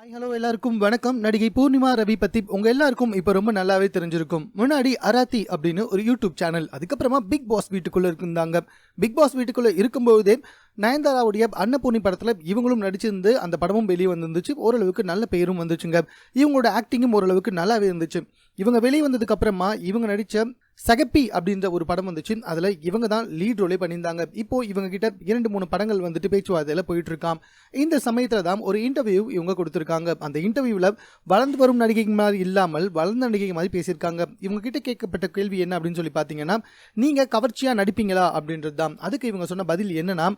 Hi hello எல்லாருக்கும் வணக்கம். நடிகை பூர்ணிமா ரவி பத்தி உங்க எல்லாருக்கும் இப்ப ரொம்ப நல்லாவே தெரிஞ்சிருக்கும். முன்னாடி அராத்தி அப்படின்னு ஒரு யூடியூப் சேனல் அதுக்கப்புறமா பிக் பாஸ் வீட்டுக்குள்ள இருந்தாங்க. பிக் பாஸ் வீட்டுக்குள்ள இருக்கும்போதே நயன்தாராவுடைய அன்னபூர்ணி படத்துல இவங்களும் நடிச்சிருந்து அந்த படமும் வெளியே வந்துருந்துச்சு. ஓரளவுக்கு நல்ல பெயரும் வந்துச்சுங்க. இவங்களோட ஆக்டிங்கும் ஓரளவுக்கு நல்லாவே இருந்துச்சு. இவங்க வெளியே வந்ததுக்கு அப்புறமா இவங்க நடிச்ச சகப்பி அப்படின்ற ஒரு படம் வந்துச்சு. அதில் இவங்க தான் லீட் ரோலே பண்ணியிருந்தாங்க. இப்போ இவங்க கிட்ட இரண்டு மூணு படங்கள் வந்துட்டு பேச்சுவார்த்தையில் போயிட்டு இருக்காம் இந்த சமயத்தில் தான் ஒரு இன்டர்வியூ இவங்க கொடுத்துருக்காங்க. அந்த இன்டர்வியூவில் வளர்ந்து வரும் நடிகை மாதிரி இல்லாமல் வளர்ந்த நடிகை மாதிரி பேசியிருக்காங்க. இவங்க கிட்ட கேட்கப்பட்ட கேள்வி என்ன அப்படின்னு சொல்லி பார்த்தீங்கன்னா நீங்கள் கவர்ச்சியாக நடிப்பீங்களா? அப்படின்றது தான் அதுக்கு இவங்க சொன்ன பதில் என்னன்னா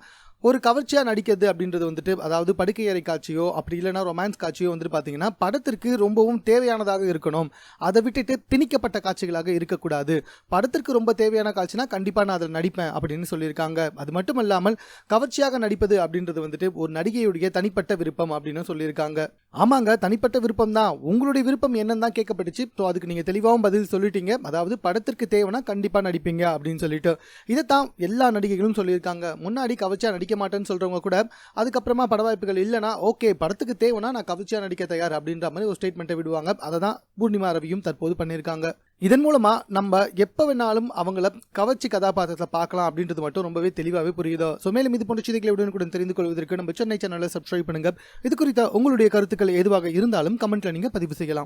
ஒரு கவர்ச்சியாக நடிக்கிறது அப்படின்றது வந்துட்டு அதாவது படுக்கை அறை காட்சியோ அப்படி இல்லைன்னா ரொமான்ஸ் காட்சியோ வந்துட்டு பார்த்தீங்கன்னா படத்திற்கு ரொம்பவும் தேவையானதாக இருக்கணும். அதை விட்டுட்டு திணிக்கப்பட்ட காட்சிகளாக இருக்கக்கூடாது. படத்திற்கு ரொம்ப தேவையான காட்சினா கண்டிப்பாக நான் அதில் நடிப்பேன் அப்படின்னு சொல்லியிருக்காங்க. அது மட்டும் இல்லாமல் கவர்ச்சியாக நடிப்பது அப்படின்றது வந்துட்டு ஒரு நடிகையுடைய தனிப்பட்ட விருப்பம் அப்படின்னு சொல்லியிருக்காங்க. ஆமாங்க தனிப்பட்ட விருப்பம் தான். உங்களுடைய விருப்பம் என்னன்னு தான் கேட்கப்பட்டுச்சு. ஸோ அதுக்கு நீங்கள் தெளிவாகவும் பதில் சொல்லிட்டீங்க. அதாவது படத்திற்கு தேவைன்னா கண்டிப்பாக நடிப்பீங்க அப்படின்னு சொல்லிட்டு. இதைத்தான் எல்லா நடிகைகளும் சொல்லியிருக்காங்க. முன்னாடி கவர்ச்சியாக நடிக்க மாட்டேன்னு சொல்கிறவங்க கூட அதுக்கப்புறமா பட வாய்ப்புகள் இல்லைனா ஓகே படத்துக்கு தேவைன்னா நான் கவிச்சியாக நடிக்க தயார் அப்படின்ற மாதிரி ஒரு ஸ்டேட்மெண்ட்டை விடுவாங்க. அதை தான் பூர்ணிமா ரவியும் தற்போது பண்ணியிருக்காங்க. இதன் மூலமாக நம்ம எப்போ வேணாலும் அவங்கள கவர்ச்சி கதாபாத்திரத்தில் பார்க்கலாம் அப்படின்றது மட்டும் ரொம்பவே தெளிவாகவே புரியுதோ? ஸோ மேலும் இது போன்ற செய்திகளை உடனுக்குடன் தெரிந்து கொள்வதற்கு நம்ம சென்னை சேனலை சப்ஸ்கிரைப் பண்ணுங்கள் இது குறித்த உங்களுடைய கருத்துக்கள் எதுவாக இருந்தாலும் கமெண்ட்டில் நீங்கள் பதிவு செய்யலாம்.